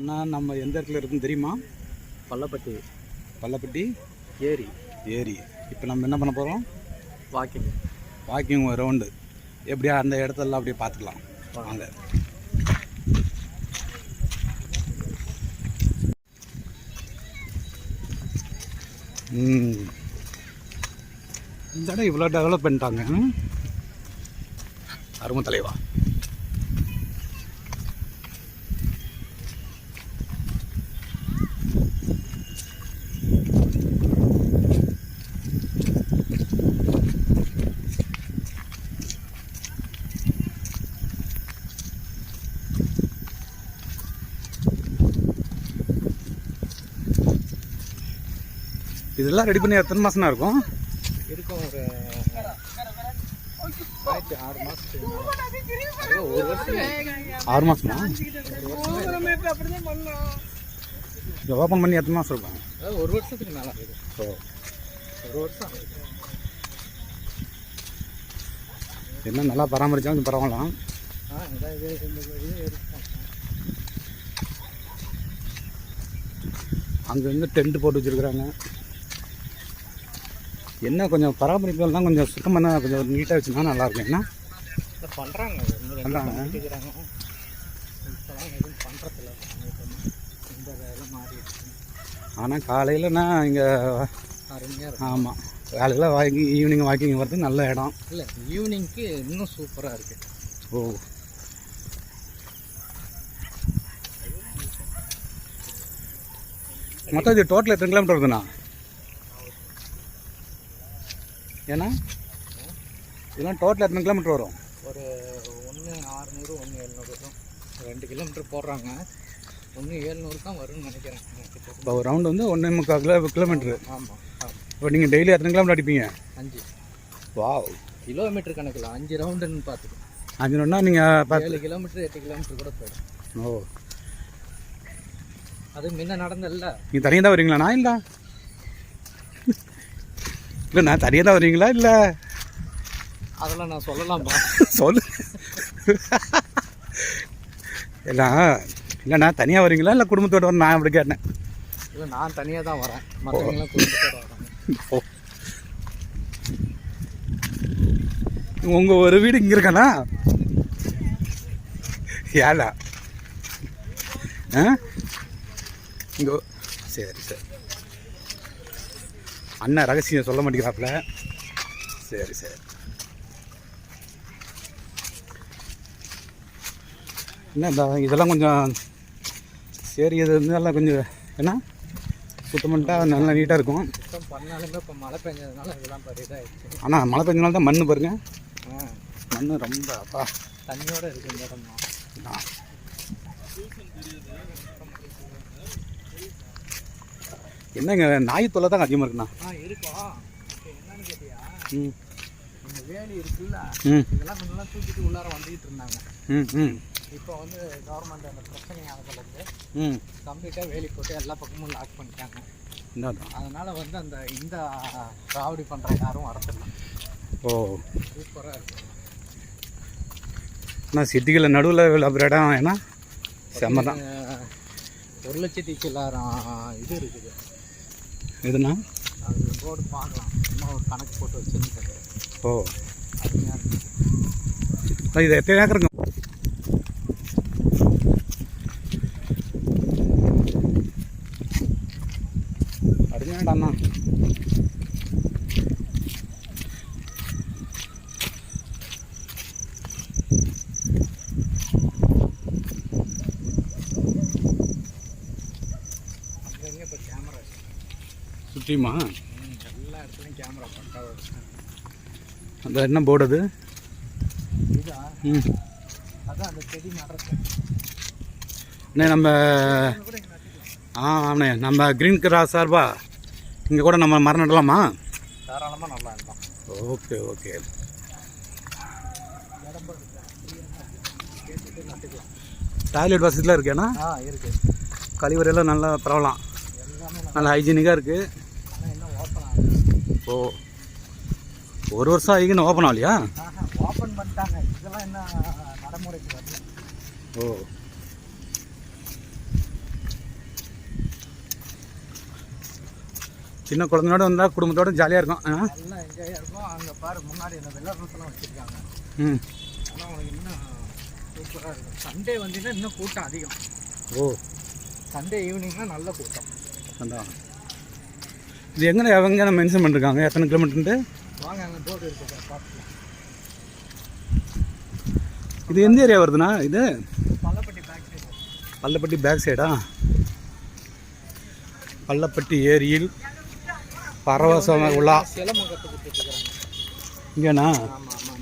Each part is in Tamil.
அண்ணா நம்ம எந்த இடத்துல இருக்குன்னு தெரியுமா? பள்ளப்பட்டி. பள்ளப்பட்டி? ஏரி. ஏரி. இப்போ நம்ம என்ன பண்ண போகிறோம் வாக்கிங். வாக்கிங் ரவுண்டு எப்படியா அந்த இடத்தெல்லாம் அப்படியே பார்த்துக்கலாம். வாங்க. இந்த இடம் இவ்வளோ டெவலப் பண்ணிட்டாங்க? அருமை தலைவா இதெல்லாம் ரெடி பண்ணி எத்தனை மாசம்னா இருக்கும்? இருக்கும் ஒரு ஆறு மாசமா? இதை ஓப்பன் பண்ணி எத்தனை மாதம் இருக்கும்? ஒரு வருஷத்துக்கு மேலே. ஓ. ஒரு வருஷம். என்ன நல்லா பராமரிச்சா கொஞ்சம் இருக்கும். அங்கங்கே டென்ட் போட்டு வச்சுருக்குறாங்க. என்ன கொஞ்சம் பராமரிப்புலாம் கொஞ்சம் சுத்தம் பண்ண கொஞ்சம் நீட்டாக வச்சுருந்தா நல்லாயிருக்கும். என்ன? பண்ணுறாங்க இருக்கு ஆனால் காலையில் நான் இங்கே ஆமாம் வேலையில் வாங்கி ஈவினிங் வாக்கிங் வரது நல்ல இடம். இல்லை ஈவினிங்க்கு இன்னும் சூப்பராக இருக்குது ஓ. மொத்தம் இது டோட்டல் எத்தனை கிலோமீட்டர் வருதுண்ணா? ஏன்னா இதெல்லாம் டோட்டல் எத்தனை கிலோமீட்டர் வரும்? ஒரு ஒன்று ஆறுநூறு ஒன்று எழுநூறு. வரும் ரெண்டு கிலோமீட்டர் போடுறாங்க. ஒன்று ஏழ்நூறு தான் வரும்னு நினைக்கிறேன். இப்போ ஒரு ரவுண்டு வந்து ஒன்றே முக்கால் கிலோ கிலோமீட்ரு ஆமாம் இப்போ நீங்கள் டெய்லி எத்தனை கிலோமீட்டர் அடிப்பீங்க? அஞ்சு. வாவ். கிலோமீட்டர் கணக்கில் அஞ்சு ரவுண்டுன்னு பார்த்துக்கோ அஞ்சு ரெண்டா நீங்கள் ஏழு கிலோமீட்டர் எட்டு கிலோமீட்டர் கூட போயிடும். ஓ. அது முன்ன நடந்தல்ல. நீங்கள் தனியாக தான் வரீங்களாண்ணா இல்லை. இல்லை நான் தனியாக தான் வரீங்களா இல்லை? அதெல்லாம் நான் சொல்லலாம்பா. சொல்லு. இல்லை இல்லைண்ணா தனியாக வரீங்களா இல்லை குடும்பத்தோட வரணும்? நான் அப்படி கேட்டேன். இல்லை நான் தனியாக தான் வரேன். மற்றவங்களாம் குடும்பத்தோட ஓ. உங்கள் ஒரு வீடு இங்கே இருக்காண்ணா ஏழா ஆ? இங்கே சரி சரி. அண்ணன் ரகசியம் சொல்ல மாட்டேங்கிறாப்புல. சரி சரி. என்ன இந்த இதெல்லாம் கொஞ்சம் சரி இது வந்து எல்லாம் கொஞ்சம் என்ன? சுத்தம் பண்ணிட்டா நல்லா நீட்டாக இருக்கும். சுத்தம் பண்ணாலுமே இப்போ மழை பெஞ்சதுனால இதெல்லாம் இதாகிடுச்சு ஆனால் மழை பெஞ்சனால தான் மண் பாருங்க. மண் ரொம்ப அப்பா. தண்ணியோட இருக்கு இந்த இடம் தான் ஆ. என்னங்க நாய் தொல்லை தான் அதிகமாக இருக்குண்ணா. ஆ இருக்கும் என்னன்னு கேட்டியா? ம். இந்த வேலி இருக்குல்ல இதெல்லாம் முன்னெல்லாம் தூக்கிட்டு உள்ளார வந்துக்கிட்டு இருந்தாங்க. ம் ம். இப்போ வந்து கவர்மெண்ட் அந்த பிரச்சனை ஆனதுலேருந்து ம். கம்ப்ளீட்டாக வேலி போட்டு எல்லா பக்கமும் லாக் பண்ணிட்டாங்க. அதனால் வந்து அந்த இந்த ராவடி பண்ணுற யாரும் வரதில்லை. ஓ. சூப்பராக இருக்கும் ஆனால் சிட்டிகளில் நடுவில் விளையாடுற இடம் ஏன்னா செம்ம தான். ஒரு லட்சத்தி சில்லாயிரம் இது இருக்குது. எதுண்ணா அது போர்டு பார்க்கலாம் சும்மா ஒரு கணக்கு போட்டு வச்சுருக்காரு ஓ. அண்ணா, இது எத்தனை ஏக்கருங்க அருமையாடாண்ணா அங்கங்கே இப்போ கேமரா சுற்றியுமா எல்லா இடத்துலையும் கேமரா பக்காவாக அந்த என்ன போர்டு அது? ம். அதான் அந்த செடி நடுறது. அண்ணே நம்ம ஆ ஆமாண்ணே நம்ம க்ரீன் கிராஸ் சார்பா? இங்கே கூட நம்ம மரம் நடலாமா? தாராளமாக நல்லா ஓகே ஓகே. டாய்லெட் வசதிலாம் இருக்கேண்ணா ஆ இருக்குது கழிவறையெல்லாம் நல்லா பரவலாம். நல்லா ஹைஜீனிக்காக இருக்குது ஓ ஒரு வருஷம் ஆகிங்கன்னு ஓப்பன் ஆகலையா? ஓப்பன் பண்ணிட்டாங்க. இதெல்லாம் என்ன நடைமுறைக்கு வரல ஓ. சின்ன குழந்தையோட வந்தால் குடும்பத்தோட ஜாலியாக இருக்கும். நல்லா என்ஜாயாக இருக்கும். அங்கே பாரு முன்னாடி இந்த வெள்ளாட்டெல்லாம் வச்சுருக்காங்க. ம். ஆனால் உங்களுக்கு இன்னும் சூப்பராக இருக்கும். சண்டே வந்தீங்கன்னா இன்னும் கூட்டம் அதிகம். ஓ. சண்டே ஈவினிங்லாம் நல்ல கூட்டம். அதான். இது எங்கே அவங்க மென்ஷன் பண்ணிருக்காங்க? எத்தனை கிலோமீட்டர்ன்ட்டு இது எந்த ஏரியா வருதுண்ணா? இது? பள்ளப்பட்டி பேக் சைடு பள்ளப்பட்டி ஏரியில் பரவச உலா. இங்கேண்ணா? ஆமாம் ஆமாம்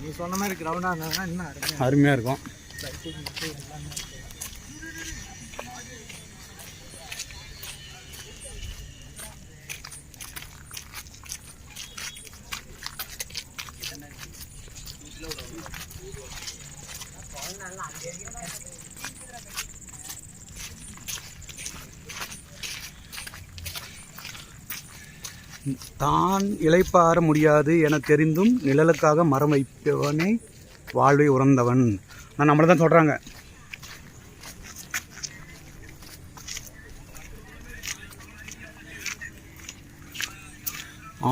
தான் இளைப்பாற முடியாது என தெரிந்தும் நிழலுக்காக மரம் வைப்பவனே வாழ்வை உறந்தவன். நான் நம்மளை தான் சொல்கிறாங்க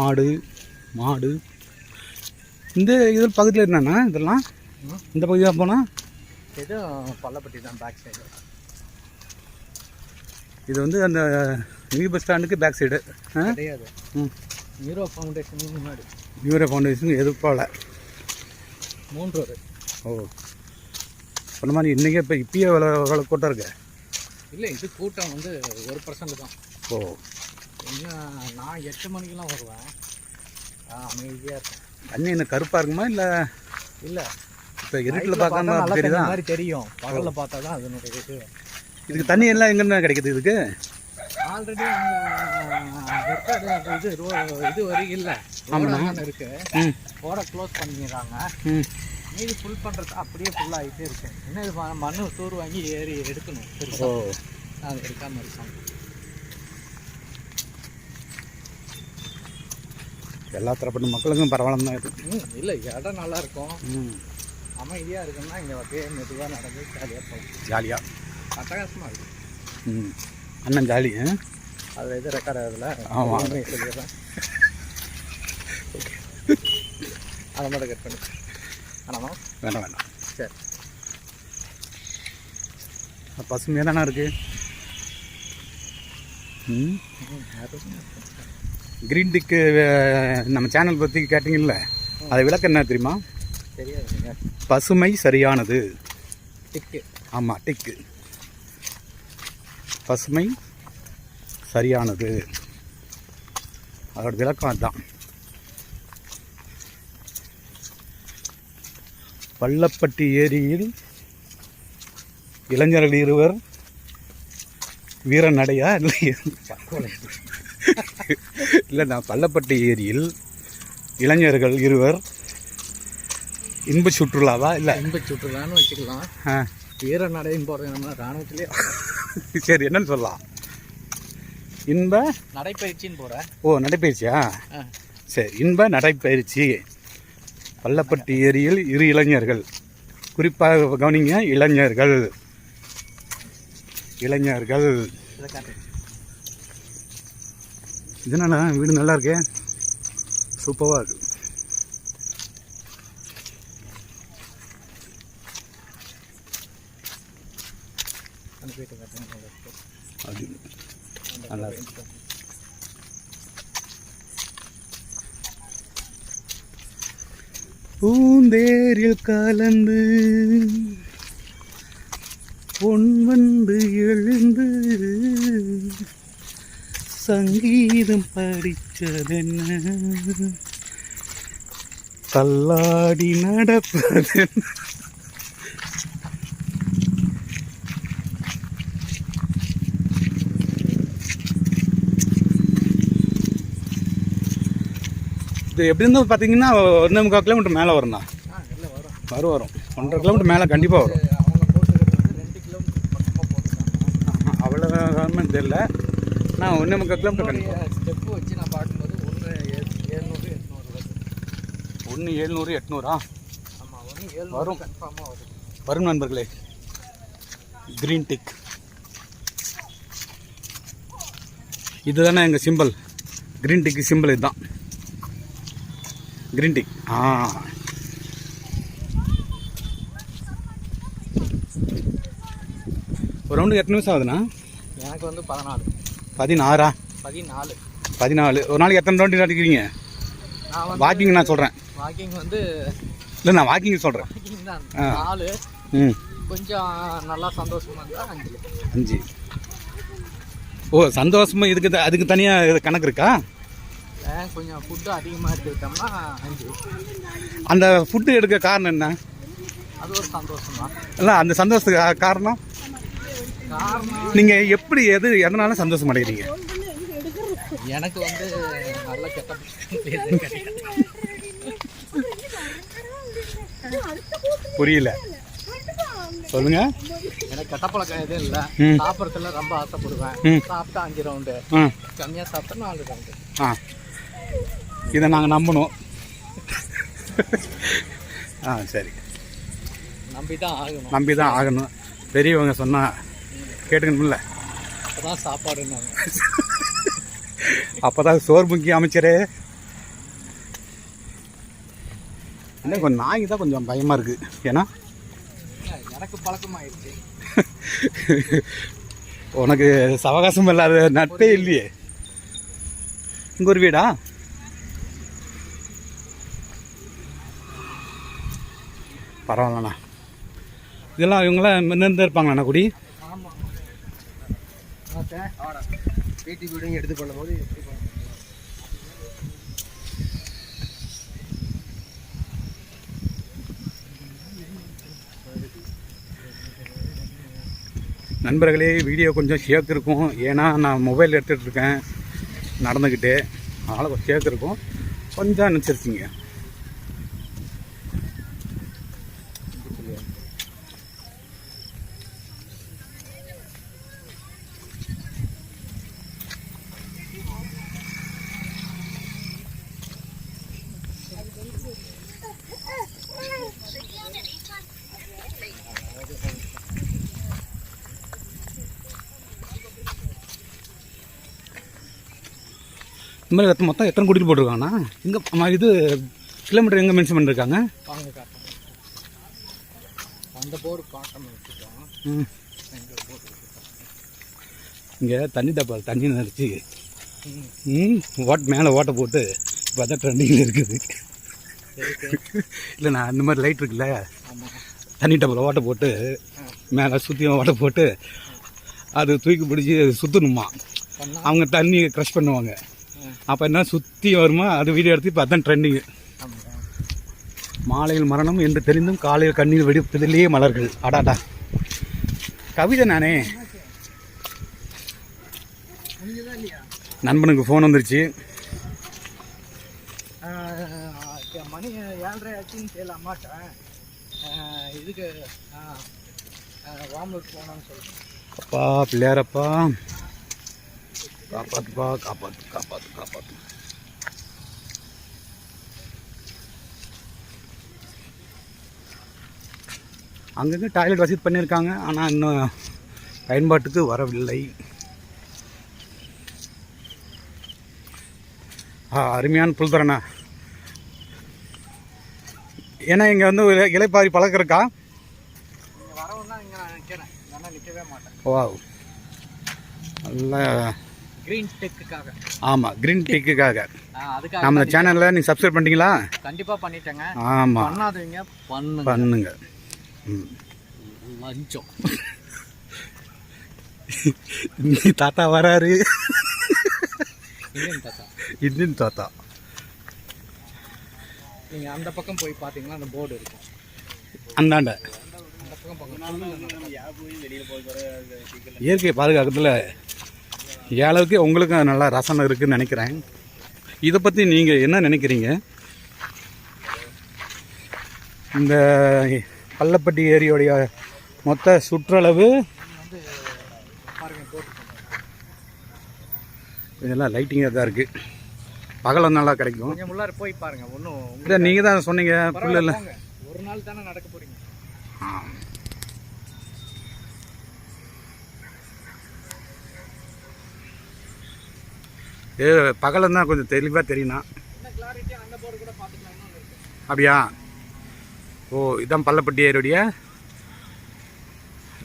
ஆடு மாடு. இந்த இதில் பகுதியில் என்னண்ணா இதெல்லாம். இந்த பகுதியாக போனால் இது பள்ளப்பட்டி தான் பேக் சைடு இது வந்து அந்த நியூ பஸ் ஸ்டாண்டுக்கு பேக் சைடு கிடையாது. ம். ஹீரோ ஃபவுண்டேஷன் முன்னாடி. நியூரோ ஃபவுண்டேஷன் எதிர்ப்பால். மூன்று ஓ. சொன்ன மாதிரி இன்றைக்கே இப்போ இப்பயே எவ்வளோ எவ்வளோ கூட்டம் இருக்கு? இல்லை இது கூட்டம் வந்து ஒரு பர்சன்ட் தான். ஓ. இன்னும் நான் எட்டு மணிக்கெலாம் வருவேன். அமைதியாக இருக்கும் தண்ணி என்ன கருப்பாக இருக்குமா இல்லை? இல்லை. இப்போ இருட்டில் பார்க்காம நல்லா தெரியுதா? மாதிரி தெரியும். பகலில் பார்த்தா தான் அதனுடைய இது. இதுக்கு தண்ணி எல்லாம் எங்கேருந்து கிடைக்குது இதுக்கு? ஆல்ரெடி அந்த இது இது வரைக்கும் இல்லை ஆமாண்ணா. இருக்கு. ஓட க்ளோஸ் பண்ணிடுறாங்க மீதி ஃபுல் பண்ணுறது அப்படியே ஃபுல் ஆகிட்டே இருக்கு. இன்னும் இது மண்ணு தூர் வாங்கி ஏறி எடுக்கணும் ஓ. அது எடுக்காம இருக்காங்க. எல்லா தரப்பட்ட மக்களுக்கும் பரவாயில்ல தான் இருக்கு. இல்லை இடம் நல்லா இருக்கும். ம். அமைதியாக இருக்குன்னா இங்கே அப்படியே மெதுவாக நடந்து ஜாலியாக போகலாம் ஜாலியாக அட்டகாசமாக இருக்கும். ம். அண்ணன் ஜாலி? அதில் எது ரெக்கார்ட் ஆகுதுல. ஆமா. எல்லாமே சொல்லிடுறேன் அதை மட்டும் கட் பண்ணி. ஆனாமா வேண்டாம் வேண்டாம் சரி. பசுமையாக தானே இருக்கு? ம்? கிரீன் டிக்கு நம்ம சேனல் பற்றி கேட்டிங்கல்ல அது விளக்கம் என்ன தெரியுமா? பசுமை சரியானது. டிக்கு ஆமாம் டிக்கு பசுமை சரியானது. அதோட விளக்கம் அதுதான். பள்ளப்பட்டி ஏரியில் இளைஞர்கள் இருவர் வீரநடையா இல்லை இல்லை நான் பள்ளப்பட்டி ஏரியில் இளைஞர்கள் இருவர் இன்ப சுற்றுலாவா? இல்லை. இன்ப சுற்றுலான்னு வச்சுக்கலாம். ஆ. வீர நடைன்னு போடுறது நம்ம ராணுவத்திலே. சரி என்னன்னு சொல்லலாம். இன்ப நடைப்பயிற்சின்னு போகிறேன் ஓ நடைப்பயிற்சியா? சரி இன்ப நடைப்பயிற்சி. பள்ளப்பட்டி ஏரியில் இரு இளைஞர்கள். குறிப்பாக கவனிங்க இளைஞர்கள். இளைஞர்கள். இதனால வீடு நல்லா இருக்கே? சூப்பராக இருக்கு. நல்லா இருக்கு பூந்தேரில் கலந்து பொன் வந்து எழுந்து சங்கீதம் படிச்சதென்ன? தள்ளாடி நடப்பதென்ன? இது எப்படி இருந்தால் பார்த்தீங்கன்னா ஒன்றே முக்கால் கிலோமீட்டர் மேலே வரும்ண்ணா. இல்லை வரும் வரும். வரும் ஒன்றரை கிலோமீட்டர் மேலே கண்டிப்பாக வரும். இது ரெண்டு கிலோமீட்டர் அவ்வளோ கவர்மெண்ட் தெரியல. நான் ஒன்றே முக்கால் கிலோமீட்டர் கண்டிப்பாக ஸ்டெப்பு வச்சு நான் பார்க்கும்போது ஒன்று ஏழ்நூறு எட்நூறு? ஒன்று எழுநூறு எட்நூறா ஆமாம் ஒன்று ஏழ்நூறு வரும். கன்ஃபார்மாக வரும் வரும் நண்பர்களே. கிரீன் டிக் இதுதானே எங்கள் சிம்பிள் க்ரீன் டிக்கு சிம்பிள் இதுதான். க்ரீன் டீ ஆ. ஒரு ரவுண்டுக்கு எத்தனை நிமிஷம் ஆகுதுண்ணா? எனக்கு வந்து பதினாலு. பதினாறா? பதினாலு. பதினாலு. ஒரு நாளைக்கு எத்தனை ரவுண்டு அடிக்கிறீங்க நான் வந்து வாக்கிங் நான் சொல்கிறேன் வாக்கிங் வந்து இல்லை நான் வாக்கிங் சொல்கிறேன். நாலு. ம். கொஞ்சம் நல்லா சந்தோஷமா இருந்தா அஞ்சு. அஞ்சு. ஓ சந்தோஷமா இதுக்கு த- அதுக்கு தனியாக கணக்கு இருக்கா? கொஞ்சம் ஃபுட்டு அதிகமாக எடுத்துக்கிட்டோம்னா அஞ்சு. அந்த ஃபுட்டு எடுக்க காரணம் என்ன? அது ஒரு சந்தோஷம் தான். இல்லை அந்த சந்தோஷத்துக்கு காரணம்? காரணம் நீங்கள் எப்படி எது எதனால சந்தோஷம் அடைகிறீங்க? எனக்கு வந்து நல்ல கெட்ட புரியல. சொல்லுங்க. எனக்கு கெட்ட பழக்கம் எதுவும் இல்லை. சாப்பிட்றதுல ரொம்ப ஆசைப்படுவேன். சாப்பிட்டா அஞ்சு ரவுண்டு கம்மியாக சாப்பிட்டா நாலு ரவுண்டு ஆ. இதை நாங்கள் நம்பணும். ஆ சரி. நம்பி தான் ஆகணும். நம்பி தான் ஆகணும். பெரியவங்க சொன்னால் கேட்டுக்கணும்ல. அப்பதான் சாப்பாடுன்னாங்க அப்போ தான் சோறு முக்கிய அமைச்சரே. இல்லை கொஞ்சம் நாய்க்கு தான் கொஞ்சம் பயமாக இருக்குது ஏன்னா? எனக்கு பழக்கமாயிடுச்சு. உனக்கு சவகாசம் இல்லாத நட்பே இல்லையே. இங்கே ஒரு வீடா? பரவாயில்லண்ணா. இதெல்லாம் இவங்களாம் நின்று இருப்பாங்களாண்ணா குடி? ஆமாம் வீட்டுக்கு எடுத்து பண்ணும்போது எப்படி நண்பர்களே வீடியோ கொஞ்சம் ஷேக் இருக்கும். ஏன்னா நான் மொபைல் எடுத்துகிட்டு இருக்கேன். நடந்துக்கிட்டு. அதனால் கொஞ்சம் ஷேக் இருக்கும். கொஞ்சம் அனுசரிச்சிங்க இந்த மாதிரி எத்தனை- மொத்தம் எத்தனை குடிட்டு போட்டிருக்காங்கண்ணா இங்கே இது கிலோமீட்டர் எங்கே மென்ஷன் பண்ணிருக்காங்க? அந்த இங்கே தண்ணி டப்பா தண்ணி நினச்சி ம் ஓட் மேலே ஓட்டை போட்டு இப்போ அதான் ட்ரெண்டிங்கில் இருக்குது. இல்லைண்ணா இந்த மாதிரி லைட் இருக்குல்ல? தண்ணி டப்பில் ஓட்டை போட்டு மேலே சுற்றியும் ஓட்டை போட்டு அது தூக்கி பிடிச்சி சுற்றணுமா அவங்க தண்ணியை க்ரஷ் பண்ணுவாங்க. அப்போ என்ன சுற்றி வருமா? அது வீடியோ எடுத்து இப்போ அதான் ட்ரெண்டிங்கு மாலையில் மரணம் என்று தெரிந்தும் காலையில் கண்ணீர் வெடிப்பதிலேயே மலர்கள். அடாடா கவிதை நானே. நண்பனுக்கு ஃபோன் வந்துருச்சு. மணி ஏழரை ஆச்சுன்னு தெரியல அம்மாட்ட. ஆஹ் இதுக்கு வாம்லூட் போகணும்னு சொல்லிட்டு அப்பா பிள்ளையாரப்பா. காப்பாத்துப்பா காப்பாத்து காப்பாத்து காப்பாத்து அங்கங்கே டாய்லெட் வசதி பண்ணியிருக்காங்க. ஆனால் இன்னும் பயன்பாட்டுக்கு வரவில்லை. ஆ அருமையான புல் தரண்ணா ஏன்னா இங்கே வந்து ஒரு இலைப்பாரி பழக்கம் இருக்கா? வா நல்ல க்ரீன் டெக்குக்காக ஆமாம் க்ரீன் டீக்குக்காக அதுக்காக நம்ம சேனலில் நீங்கள் சப்ஸ்கிரைப் பண்ணிட்டீங்களா? கண்டிப்பாக பண்ணிட்டேங்க. ஆமாம் பண்ணாதவங்க பண்ணுங்க. பண்ணுங்க. ம். லஞ்சம். தாத்தா வராரு. இல்லைன்னு தாத்தா. இன்னும் தாத்தா. நீங்கள் அந்த பக்கம் போய் பார்த்தீங்கன்னா அந்த போர்டு இருக்கும். அந்தாண்ட. அந்த பக்கம் பக்கம். இயற்கை பாதுகாக்கிறதுல ஏளவுக்கு உங்களுக்கு நல்லா ரசனை இருக்குன்னு நினைக்கிறேன். இதை பற்றி நீங்கள் என்ன நினைக்கிறீங்க? இந்த பள்ளப்பட்டி ஏரியோடைய மொத்த சுற்றளவு இதெல்லாம் லைட்டிங்காக தான் இருக்குது பகலம் நல்லா கிடைக்கும். உள்ளார போய் பாருங்க. ஒன்றும் இல்லை நீங்கள் தான் சொன்னீங்க புல்லு இல்லை போங்க. ஒரு நாள் தானே நடக்க போறீங்க. ஏ பகலில் கொஞ்சம் தெளிவாக தெரியும்ண்ணா அப்படியா? ஓ இதான் பள்ளப்பட்டி ஏருடைய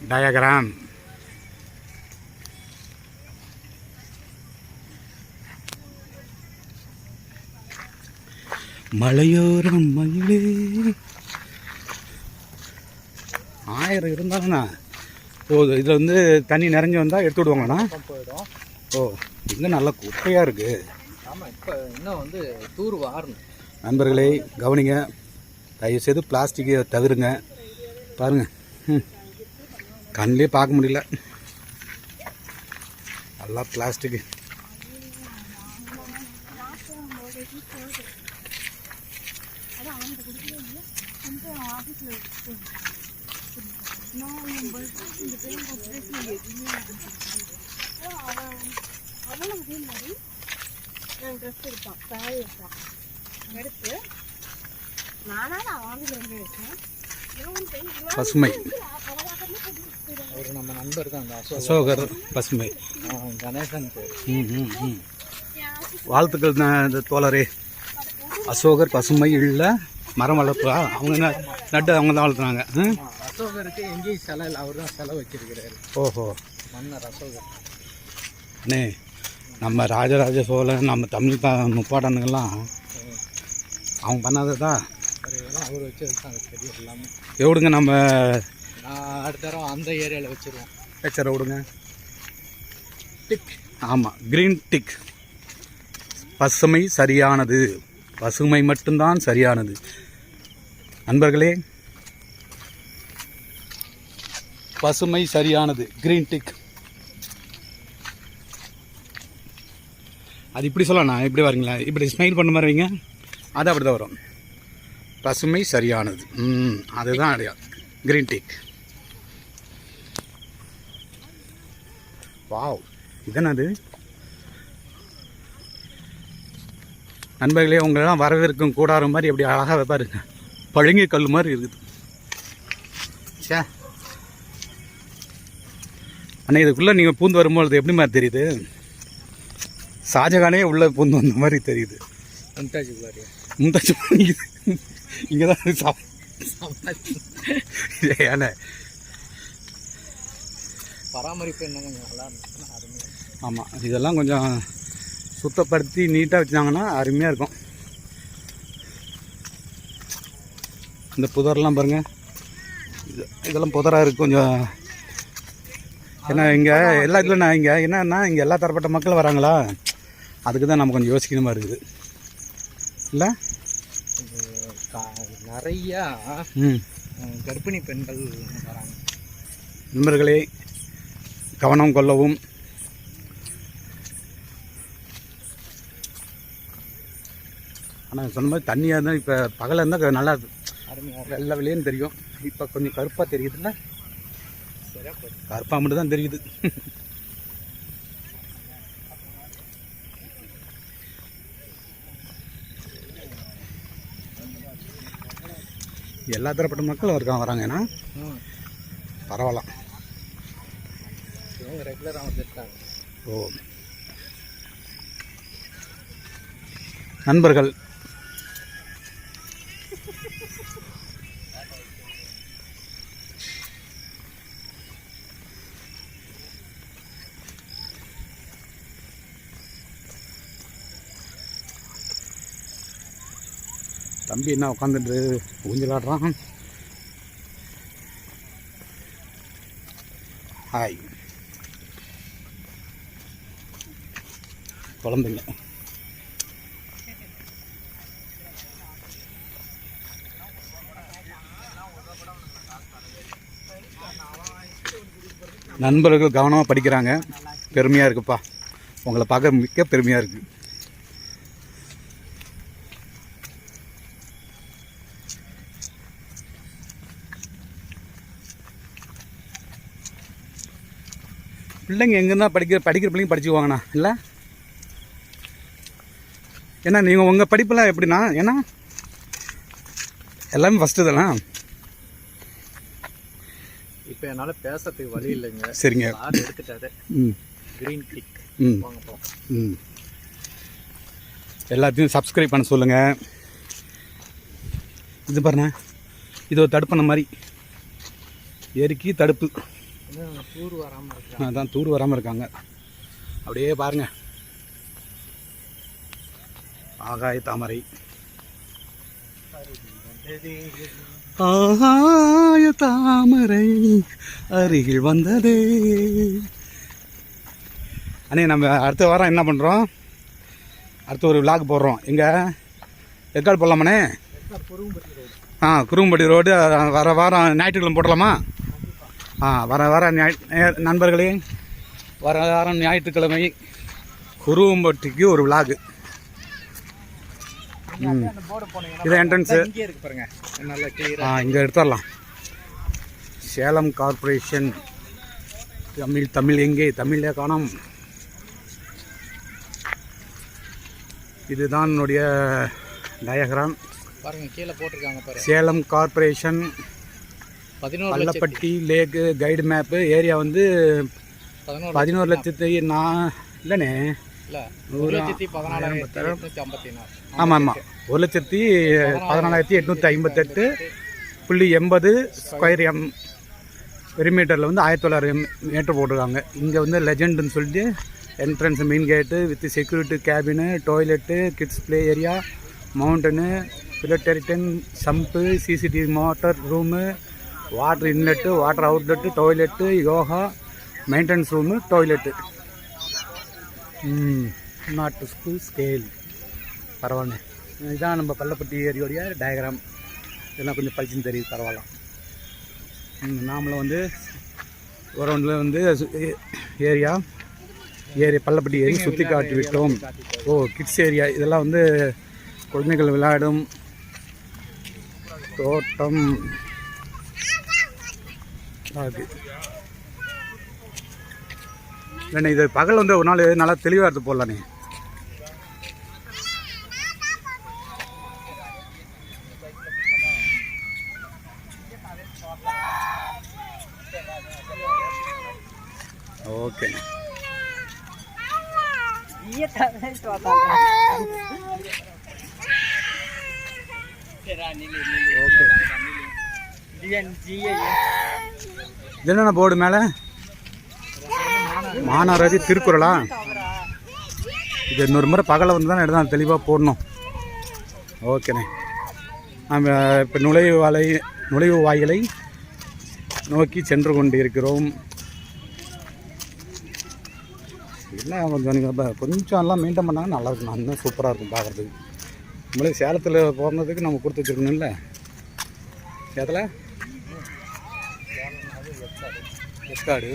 டயக்ராம் மலையோரம் மயிலே. ஆயிரம் இருந்தாலும்ண்ணா ஓ இதில் வந்து தண்ணி நிறைஞ்சு வந்தால் எடுத்து விடுவாங்கண்ணா போயிடும். ஓ இங்கே நல்ல குப்பையாக இருக்குது ஆமாம் இப்போ இன்னும் வந்து தூர் வாரணும். நண்பர்களே கவனிங்க. தயவுசெய்து பிளாஸ்டிக்கை தவிருங்க. பாருங்க. ம் கண்ணிலே பார்க்க முடியல. நல்லா பிளாஸ்டிக்கு. அவளும் அதே மாதிரி நான் ட்ரெஸ் எடுப்பான் சாரி எடுப்பான் எடுத்து நானா நான் வாங்கி ரெண்டு எடுத்தேன் இவன் போய் இவன் பசுமை. அவர் நம்ம நண்பர் தான் அசோகர். பசுமை. அவன் கணேசன் வாழ்த்துக்கள் ந- இந்த தோழரே. அசோகர் பசுமை இல்ல மரம் வளர்ப்பா. அவங்க நட்டு அவங்க தான்? ஆமா, அசோகருக்கு எங்கேயும் சிலை இல்லை அவர் தான் சிலை வச்சிருக்கிறாரு. ஓஹோ. மன்னர் அசோகர். அண்ணே நம்ம ராஜராஜ சோழன் நம்ம தமிழ் தா முப்பாட்டனுங்கெல்லாம் அவங்க பண்ணாததா? அவர் அது தெரியும் எல்லாமே. எவிடுங்க நம்ம அடுத்த தடவை அந்த ஏரியாவில் வச்சிருவோம். பேச்சரை விடுங்க டிக் ஆமாம் க்ரீன் டிக் பசுமை சரியானது. பசுமை மட்டும்தான் சரியானது. நண்பர்களே பசுமை சரியானது க்ரீன் டிக் அது இப்படி சொல்லலாம் இப்படி வரீங்களா? இப்படி ஸ்மைல் பண்ண மாதிரி வைங்க. அது அப்படி தான் வரும். பசுமை சரியானது. ம் அதுதான் அடையாது க்ரீன் டீ வாவ் இதனது நண்பர்களே உங்களெல்லாம் வரவேற்கும் கூடாரம் மாதிரி எப்படி அழகாக வைப்பாருங்க. பழுங்கி கல் மாதிரி இருக்குது. சே அண்ணா இதுக்குள்ளே நீங்கள் பூந்து வரும்பொழுது எப்படி மாதிரி தெரியுது? ஷாஜகானே உள்ளே பூந்து வந்த மாதிரி தெரியுது. மும்தாஜ் முந்தாச்சு இங்கே தான் சா ஏன்னா. பராமரிப்பு என்ன கொஞ்சம் நல்லா. ஆமாம் இதெல்லாம் கொஞ்சம் சுத்தப்படுத்தி நீட்டாக வச்சாங்கன்னா அருமையாக இருக்கும். இந்த புதர்லாம் பாருங்கள் இது இதெல்லாம் புதராக இருக்குது கொஞ்சம். ஏன்னா இங்கே எல்லா இதில் நான் இங்கே என்னன்னா இங்கே எல்லா தரப்பட்ட மக்கள் வராங்களா? அதுக்கு தான் நம்ம கொஞ்சம் யோசிக்கிற மாதிரி இருக்குது. இல்லை? நிறையா கர்ப்பிணி பெண்கள் வராங்க. நண்பர்களே கவனம் கொள்ளவும். ஆனால் சொன்ன மாதிரி தண்ணியாக இருந்தால் இப்போ பகலில் இருந்தால் நல்லா வெள்ளை வெளியேன்னு தெரியும். இப்போ கொஞ்சம் கருப்பாக தெரியுதுல்ல? கருப்பாக மட்டும் தான் தெரியுது. எல்லா தரப்பட்ட மக்களும் இருக்காங்க வராங்க. ஏன்னா பரவாயில்ல. இவங்க ரெகுலராக வந்துருக்காங்க. ஓ. நண்பர்கள் தம்பி என்ன உட்காந்துட்டு ஊஞ்சலாடுறான். ஹாய். குழந்தைங்க. நண்பர்கள் கவனமாக படிக்கிறாங்க. பெருமையாக இருக்குப்பா. உங்களை பார்க்க மிக்க பெருமையாக இருக்குது பிள்ளைங்க எங்கன்னா படிக்கிற படிக்கிற பிள்ளைங்க படிச்சுக்குவாங்கண்ணா. இல்லை? ஏன்னா நீங்கள் உங்கள் படிப்பெல்லாம் எப்படிண்ணா? ஏன்னா எல்லாமே ஃபஸ்ட்டு தானே? இப்போ என்னால் பேசுறதுக்கு வழி இல்லைங்க. சரிங்க. கார் எடுத்துட்டாரு. ம். கிரீன் டிக் ம். வாங்க போவோம் ம். எல்லாத்தையும் சப்ஸ்கிரைப் பண்ண சொல்லுங்கள் இது பாருண்ணே. இது ஒரு தடுப்பணை மாதிரி. எருக்கி தடுப்பு. தூர் வராமல் இருக்கிறாங்க அதான் தூர் வராமல் இருக்காங்க. அப்படியே பாருங்க. ஆகாய தாமரை. ஆகாய தாமரை அருகில் வந்ததே. அண்ணே நம்ம அடுத்த வாரம் என்ன பண்ணுறோம் அடுத்த ஒரு விளாக் போடுறோம். எங்கே? எக்கால் போடலாமாண்ணே? ஆ குரும்பட்டி ரோடு வர வாரம் ஞாயிற்றுக்கிழமை போடலாமா? ஆ வர வர நண்பர்களே வர வாரம் ஞாயிற்றுக்கிழமை குருவம்பட்டிக்கு ஒரு போனீங்கன்னா இது என்ட்ரன்ஸு ஆ இங்கே எடுத்துடலாம். சேலம் கார்ப்பரேஷன். தமிழ் தமிழ் எங்கே? தமிழே காணோம். இதுதான் என்னுடைய டயக்ராம் பாருங்க கீழே போட்டிருக்காங்க சேலம் லட்சத்தி Pallapatti lake guide map area வந்து பதினோரு லட்சத்தி நான் இல்லைண்ணே. ஒரு ஆமாம் ஆமாம் ஒரு லட்சத்தி பதினாலாயிரத்தி எட்நூற்றி ஐம்பத்தெட்டு புள்ளி எண்பது ஸ்கொயர் எம் பெரிமீட்டரில் வந்து ஆயிரத்தி தொள்ளாயிரம் மீட்டர் போட்டிருக்காங்க. இங்கே வந்து லெஜெண்டுன்னு சொல்லிட்டு entrance main gate with security cabin toilet kids play area mountain பிலட்டரிட்டன் Sambu CCTV motor room water inlet water outlet toilet yoga maintenance room toilet நாட்டு ஸ்கூல் ஸ்கேல் பரவாயில்ல. இதுதான் நம்ம பள்ளப்பட்டி ஏரியோடைய டயக்ராம் இதெல்லாம் கொஞ்சம் பளிச்சுன்னு தெரியுது பரவாயில்ல. நாமளும் வந்து ஒரவுண்டில் வந்து சு- ஏ- ஏரியா ஏரி பள்ளப்பட்டி ஏரி சுற்றி காட்டி விட்டோம். ஓ கிட்ஸ் ஏரியா இதெல்லாம் வந்து குழந்தைகள் விளையாடும் தோட்டம். அது. இல்லைண்ணே இது பகல் வந்து ஒரு நாள் நல்லா தெளிவாக எடுத்து போடலாண்ணே ஓகேண்ணே ஓகே இது என்னென்ன போர்டு மேலே? மாநகராட்சி திருக்குறளா? இது இன்னொரு முறை பகலை வந்து தான் எடுத்து தெளிவாக போடணும். ஓகேண்ணே நம்ம இப்போ நுழைவு வலை நுழைவு வாயிலை நோக்கி சென்று கொண்டு இருக்கிறோம் இல்லை கொஞ்சம் நீங்கள் கொஞ்சம் எல்லாம் மெயின்டைன் பண்ணாங்கன்னா நல்லா இருக்கும். சூப்பராக இருக்கும் பார்க்குறதுக்கு நம்மளே சேலத்தில் போகிறதுக்கு நம்ம கொடுத்து வச்சுருக்கணும்ல. சேலத்தில்? எஸ்காடு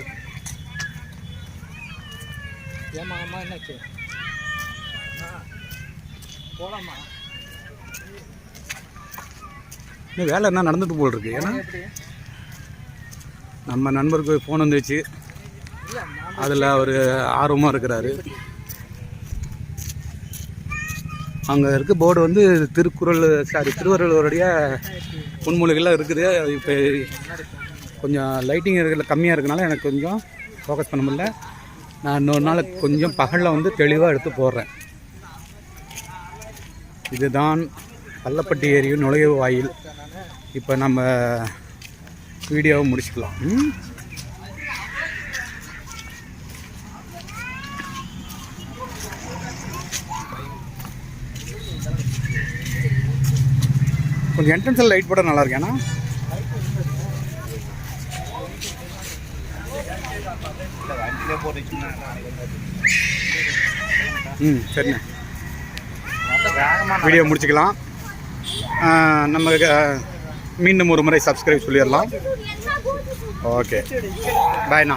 ஏமா அம்மா என்னாச்சு? போலாமா இன்னும் வேலை என்ன நடந்துட்டு போல் இருக்கு ஏன்னா நம்ம நண்பருக்கு ஃபோன் வந்துச்சு. அதில் அவர் ஆர்வமாக இருக்கிறாரு. அங்கே இருக்க போர்டு வந்து திருக்குறள் சாரி திருவள்ளுவருடைய பொன்மொழிகள்லாம் இருக்குது. இப்போ கொஞ்சம் லைட்டிங் இருக்கிற கம்மியாக இருக்கனால எனக்கு கொஞ்சம் ஃபோக்கஸ் பண்ண முடியல. நான் இன்னொரு நாள் கொஞ்சம் பகலில் வந்து தெளிவாக எடுத்து போடுறேன். இதுதான் பள்ளப்பட்டி ஏரியும் நுழைவு வாயில் இப்போ நம்ம வீடியோவை முடிச்சுக்கலாம். கொஞ்சம் என்ட்ரன்ஸில் லைட் போட நல்லா ஏன்னா ம் சரிண்ணே. வீடியோ முடிச்சுக்கலாம். நம்ம மீண்டும் ஒரு முறை சப்ஸ்கிரைப் சொல்லிடலாம். ஓகே. பாய்ண்ணா